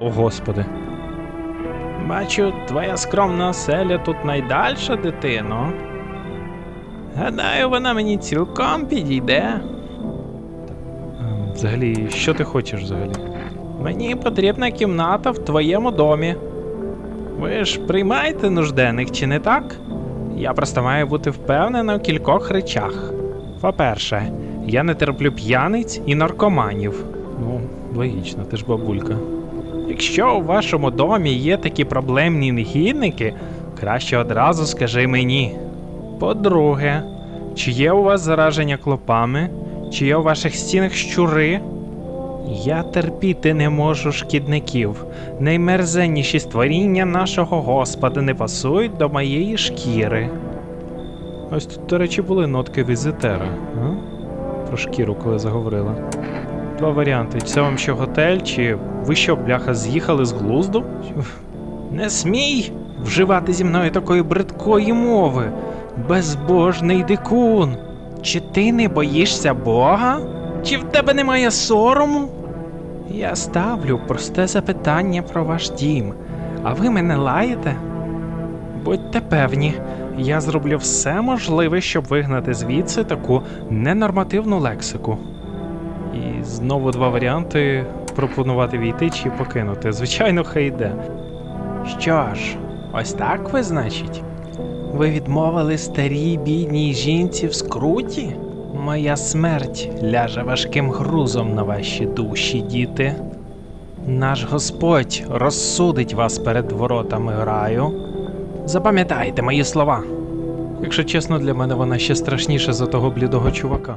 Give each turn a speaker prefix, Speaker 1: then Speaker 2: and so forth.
Speaker 1: О, господи. Бачу, твоя скромна оселя тут найдальша, дитино. Гадаю, вона мені цілком підійде. Ем, Взагалі, що ти хочеш взагалі? Мені потрібна кімната в твоєму домі. Ви ж приймаєте нужденних, чи не так? Я просто маю бути впевнена у кількох речах. По-перше, я не терплю п'яниць і наркоманів. Ну, логічно, ти ж бабулька. Якщо у вашому домі є такі проблемні негідники, краще одразу скажи мені. По-друге, чи є у вас зараження клопами, чи є у ваших стінах щури? Я терпіти не можу шкідників. Наймерзенніші створіння нашого Господа не пасують до моєї шкіри. Ось тут, до речі, були нотки візитера. А? Про шкіру, коли заговорила. Два варіанти: це вам що готель, чи ви що, бляха, з'їхали з глузду? Не смій вживати зі мною такої бридкої мови. Безбожний дикун. Чи ти не боїшся Бога? Чи в тебе немає сорому? Я ставлю просте запитання про ваш дім, а ви мене лаєте? Будьте певні, я зроблю все можливе, щоб вигнати звідси таку ненормативну лексику. І знову два варіанти: пропонувати війти чи покинути. Звичайно, хай йде. Що ж, ось так ви, значить? Ви відмовили старій бідній жінці в скруті? Моя смерть ляже важким грузом на ваші душі, діти. Наш Господь розсудить вас перед воротами раю. Запам'ятайте мої слова. Якщо чесно, для мене вона ще страшніша за того блідого чувака.